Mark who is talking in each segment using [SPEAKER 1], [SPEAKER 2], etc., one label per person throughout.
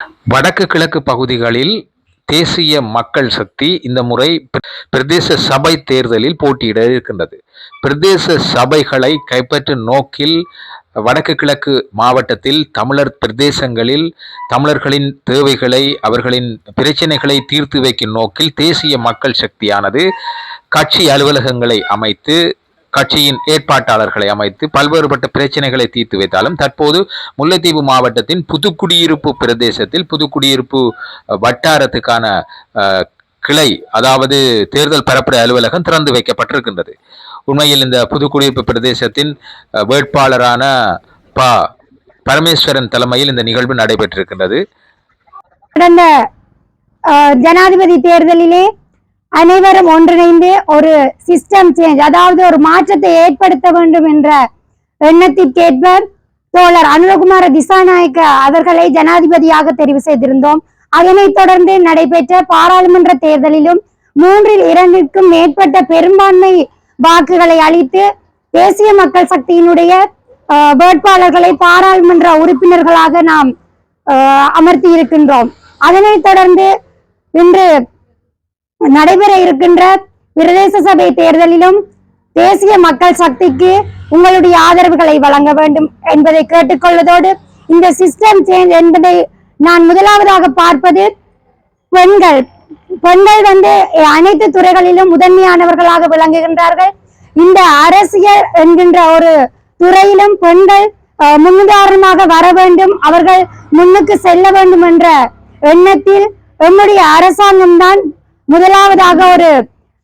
[SPEAKER 1] வடக்கு கிழக்கு பகுதிகளில் தேசிய மக்கள் சக்தி இந்த முறை பிரதேச சபை தேர்தலில் போட்டியிட இருக்கின்றது. பிரதேச சபைகளை கைப்பற்றும் நோக்கில் வடக்கு கிழக்கு மாவட்டத்தில் தமிழர் பிரதேசங்களில் தமிழர்களின் தேவைகளை அவர்களின் பிரச்சனைகளை தீர்த்து வைக்கும் நோக்கில் தேசிய மக்கள் சக்தியானது கட்சி அலுவலகங்களை அமைத்து கட்சியின் ஏற்பாட்டாளர்களை அமைத்து பல்வேறுபட்ட பிரச்சனைகளை தீர்த்து வைத்தாலும் தற்போது முல்லைத்தீவு மாவட்டத்தின் புதுக்குடியிருப்பு பிரதேசத்தில் புதுக்குடியிருப்பு வட்டாரத்துக்கான கிளை அதாவது தேர்தல் பரப்புரை அலுவலகம் திறந்து வைக்கப்பட்டிருக்கின்றது. உண்மையில் இந்த புதுக்குடியிருப்பு பிரதேசத்தின் வேட்பாளரான ப பரமேஸ்வரன் தலைமையில் இந்த நிகழ்வு நடைபெற்றிருக்கின்றது.
[SPEAKER 2] கடந்த ஜனாதிபதி தேர்தலிலே அனைவரும் ஒன்றிணைந்து ஒரு சிஸ்டம் சேஞ்ச் அதாவது ஒரு மாற்றத்தை ஏற்படுத்த வேண்டும் என்ற எண்ணத்திற்கேற்ப தோழர் அனுரகுமார திசாநாயக்க அவர்களை ஜனாதிபதியாக தெரிவு செய்திருந்தோம். அதனைத் தொடர்ந்து நடைபெற்ற பாராளுமன்ற தேர்தலிலும் மூன்றில் இரண்டிற்கும் மேற்பட்ட பெரும்பான்மை வாக்குகளை அளித்து தேசிய மக்கள் சக்தியினுடைய வேட்பாளர்களை பாராளுமன்ற உறுப்பினர்களாக நாம் அமர்த்தி இருக்கின்றோம் அதனைத் தொடர்ந்து இன்று நடைபெற இருக்கின்ற பிரதேச சபை தேர்தலிலும் தேசிய மக்கள் சக்திக்கு உங்களுடைய ஆதரவுகளை வழங்க வேண்டும் என்பதை கேட்டுக்கொள்வதோடு இந்த சிஸ்டம் சேஞ்ச் என்பதை நான் முதலாவதாக பார்ப்பது பெண்கள். பெண்கள் வந்து அனைத்து துறைகளிலும் முதன்மையானவர்களாக விளங்குகின்றார்கள். இந்த அரசியல் என்கின்ற ஒரு துறையிலும் பெண்கள் முன்னுதாரணமாக வர வேண்டும். அவர்கள் முன்னுக்கு செல்ல வேண்டும் என்ற எண்ணத்தில் நம்முடைய அரசாங்கம் தான் முதலாவதாக ஒரு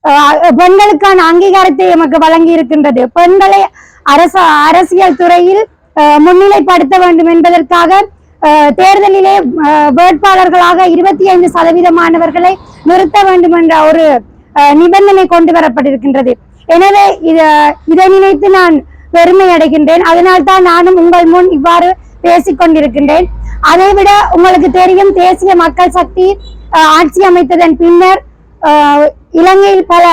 [SPEAKER 2] அஹ், பெண்களுக்கான அங்கீகாரத்தை எமக்கு வழங்கி இருக்கின்றது பெண்களை அரச அரசியல் துறையில் முன்னிலைப்படுத்த வேண்டும் என்பதற்காக அஹ், தேர்தலிலே வேட்பாளர்களாக இருபத்தி ஐந்து சதவீதமானவர்களை நிறுத்த வேண்டும் என்ற ஒரு அஹ், நிபந்தனை கொண்டு வரப்பட்டிருக்கின்றது. எனவே இத இதை நினைத்து நான் பெருமை அடைகின்றேன். அதனால் தான் நானும் உங்கள் முன் இவ்வாறு பேசிக் கொண்டிருக்கின்றேன். அதைவிட உங்களுக்கு தெரியும் தேசிய மக்கள் சக்தி அஹ், ஆட்சி அமைத்ததன் பின்னர் இலங்கையில் பல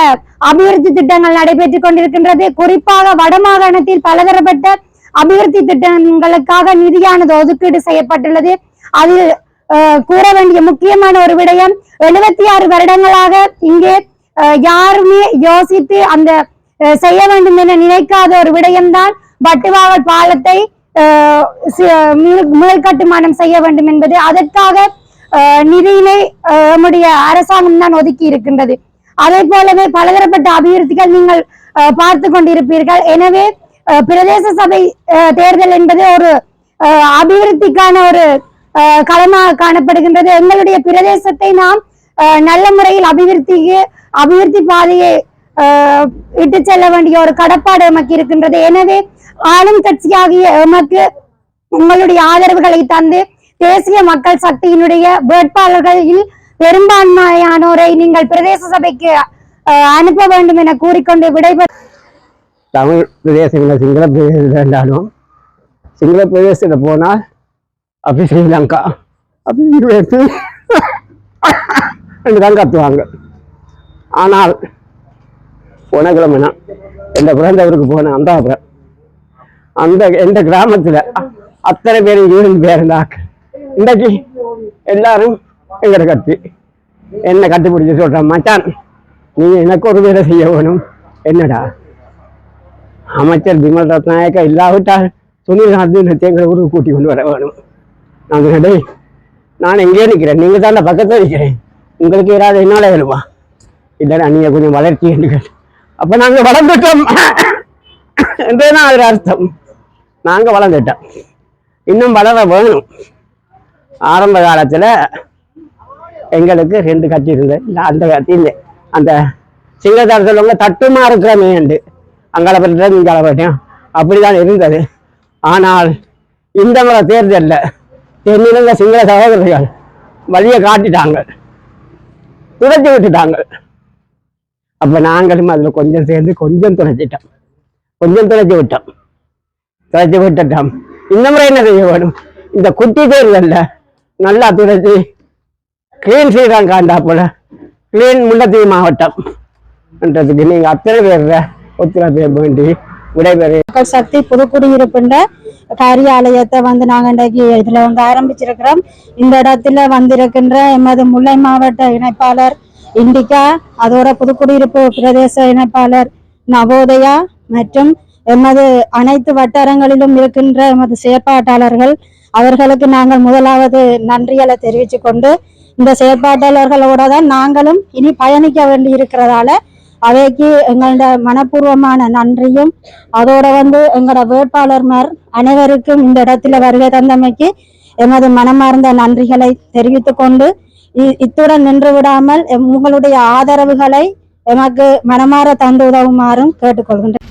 [SPEAKER 2] அபிவிருத்தி திட்டங்கள் நடைபெற்றுக் கொண்டிருக்கின்றது. குறிப்பாக வடமாகாணத்தில் பலதரப்பட்ட அபிவிருத்தி திட்டங்களுக்காக நிதியானது ஒதுக்கீடு செய்யப்பட்டுள்ளது. அதில் கூற வேண்டிய முக்கியமான ஒரு விடயம் எழுபத்தி ஆறு வருடங்களாக இங்கே அஹ், யாருமே யோசித்து அந்த செய்ய வேண்டும் என நினைக்காத ஒரு விடயம்தான் பட்டுவாவல் பாலத்தை அஹ், மீள் கட்டுமானம் செய்ய வேண்டும் என்பது. அதற்காக நிதியினை அஹ், நம்முடைய அரசாங்கம் தான் ஒதுக்கி இருக்கின்றது. அதே போலவே பலதரப்பட்ட அபிவிருத்திகள் நீங்கள் அஹ், பார்த்து கொண்டிருப்பீர்கள். எனவே அஹ், பிரதேச சபை தேர்தல் என்பது ஒரு அஹ், அபிவிருத்திக்கான ஒரு களமாக காணப்படுகின்றது. எங்களுடைய பிரதேசத்தை நாம் நல்ல முறையில் அபிவிருத்திக்கு அபிவிருத்தி பாதையை இட்டு செல்ல வேண்டிய ஒரு கடப்பாடு எமக்கு இருக்கின்றது. எனவே ஆளும் கட்சியாகிய எமக்கு உங்களுடைய ஆதரவுகளை தந்து தேசிய மக்கள் சக்தியினுடைய வேட்பாளர்களில் பெரும்பான்மையானோரை நீங்கள் பிரதேச சபைக்கு அனுப்ப வேண்டும் என கூறிக்கொண்டு விடைபெற
[SPEAKER 3] தமிழ் பிரதேசங்களில் சிங்கள பிரதேசத்தில் இருந்தாலும் சிங்கள பிரதேசத்தில் போனால் அப்படி ஸ்ரீலங்கா அப்படி ரெண்டு தான் கத்துவாங்க. ஆனால் போன எந்த பிறந்தவருக்கு போன அந்த அந்த எந்த கிராமத்தில் அத்தனை பேரும் யூனியன் பேர் இருந்தாங்க இன்றைக்கு எல்லாரும் எங்களை கத்தி என்னை கட்டுப்பிடிச்சு சொல்கிறேன் மச்சான்? நீ எனக்கு ஒரு வேலை செய்ய வேணும். என்னடா? அமைச்சர் பிமல் ரத்நாயக்கா இல்லாவிட்டால் சுனில் காந்தி எங்களை ஊருக்கு கூட்டி கொண்டு வர வேணும். நான் டேய் நான் எங்கேயே நிற்கிறேன். நீங்கள் தான் பக்கத்தில் நிற்கிறேன். உங்களுக்கு ஏதாவது என்னால் வேணுமா இல்லைன்னா நீங்கள் கொஞ்சம் வளர்ச்சி என்று அப்போ நாங்கள் வளர்ந்துட்டோம். என்றுதான் அதில் அர்த்தம். நாங்கள் வளர்ந்துட்டோம். இன்னும் வளர வேணும். ஆரம்ப காலத்தில் எங்களுக்கு ரெண்டு கட்சி இருந்தது. இல்லை அந்த கட்சி இல்லை. அந்த சிங்கத்தார் சொல்லுவாங்க தட்டுமா இருக்கிற என்று அங்கால போயிட்டேன் இங்கால போயிட்டேன் அப்படிதான் இருந்தது. ஆனால் இந்த முறை தேர்தலில் தென்னிலங்க சிங்கள சகோதரர்கள் வழியை காட்டிட்டாங்க. துடைச்சி விட்டுட்டாங்க. அப்போ நாங்களும் அதில் கொஞ்சம் சேர்ந்து கொஞ்சம் துடைச்சிட்டோம் கொஞ்சம் துடைச்சி விட்டோம். துடைச்சி விட்டுட்டோம். இந்த முறை என்ன செய்ய வேணும் இந்த குட்டி தேர்தலில் நல்லா துடைச்சி கிளீன் செய்கிறாங்க காண்டா போல. கிளீன் முல்லத்தீவு மாவட்டம். என்றதுக்கு நீங்க அத்தனை பேர் ஒத்துழைப்பு வேண்டி விடைபெறு
[SPEAKER 4] மக்கள் சக்தி புதுக்குடியிருப்புன்ற காரியாலயத்தை வந்து நாங்க இன்றைக்கு இதுல வந்து ஆரம்பிச்சிருக்கிறோம். இந்த இடத்துல வந்திருக்கின்ற எமது முல்லை மாவட்ட இணைப்பாளர் இண்டிகா அதோட புதுக்குடியிருப்பு பிரதேச இணைப்பாளர் நவோதயா மற்றும் எமது அனைத்து வட்டாரங்களிலும் இருக்கின்ற எமது செயற்பாட்டாளர்கள் அவர்களுக்கு நாங்கள் முதலாவது நன்றிகளை தெரிவித்து கொண்டு இந்த செயற்பாட்டாளர்களோட தான் நாங்களும் இனி பயணிக்க வேண்டி இருக்கிறதால அவைக்கு எங்களோட மனப்பூர்வமான நன்றியும் அதோட வந்து எங்களோட வேட்பாளர்மார் அனைவருக்கும் இந்த இடத்துல வருகை தந்தமைக்கு எமது மனமார்ந்த நன்றிகளை தெரிவித்து கொண்டு இ- இத்துடன் நின்று விடாமல் எம் உங்களுடைய ஆதரவுகளை எமக்கு மனமாற தந்து உதவுமாறும் கேட்டுக்கொள்கின்றேன்